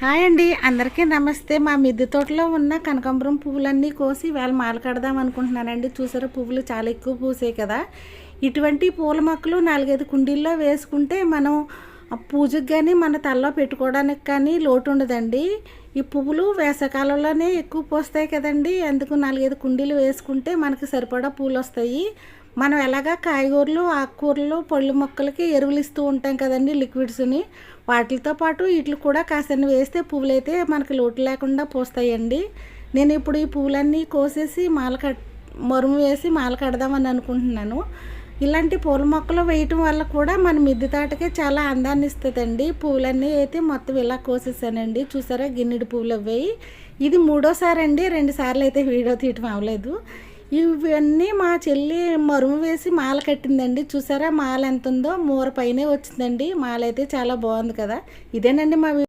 Hi అండి అందరికీ నమస్తే. మా మిద్దె తోటలో ఉన్న కనకాంబరం పువ్వులన్నీ కోసి వేళ మాల కడదాం అనుకుంటున్నానండి. చూసారా పువ్వులు చాలా ఎక్కువ పూసాయి కదా. ఇటువంటి పూల మొక్కలు నాలుగైదు కుండీల్లో వేసుకుంటే మనం పూజకు కానీ మన తలలో పెట్టుకోవడానికి కానీ లోటు ఉండదండి. ఈ పువ్వులు వేసవకాలంలోనే ఎక్కువ పోస్తాయి కదండి. అందుకు నాలుగైదు కుండీలు వేసుకుంటే మనకి సరిపడా పూలు వస్తాయి మనం ఎలాగా కాయగూరలు ఆకుకూరలు పళ్ళు మొక్కలకి ఎరువులు ఇస్తూ ఉంటాం కదండి లిక్విడ్స్ని. వాటితో పాటు వీటికి కూడా కాసిన వేస్తే పువ్వులు అయితే మనకి లోటు లేకుండా పోస్తాయండి. నేను ఇప్పుడు ఈ పువ్వులన్నీ కోసేసి మాల కట్ మరుము వేసి మాల కడదామని అనుకుంటున్నాను. ఇలాంటి పూల మొక్కలు వేయటం వల్ల కూడా మన మిద్ది తోటకే చాలా అందాన్ని ఇస్తుందండి. పువ్వులన్నీ అయితే మొత్తం ఇలా కోసేసానండి. చూసారా గిన్నెడు పువ్వులు అవ్వాయి. ఇది మూడోసారి అండి రెండు సార్లు అయితే వీడియో తీయటం అవ్వలేదు. ఇవన్నీ మా చెల్లి మరుము వేసి మాల కట్టిందండి. చూసారా మాల ఎంత ఉందో మూర పైనే వచ్చిందండి. మాల అయితే చాలా బాగుంది కదా. ఇదేనండి మా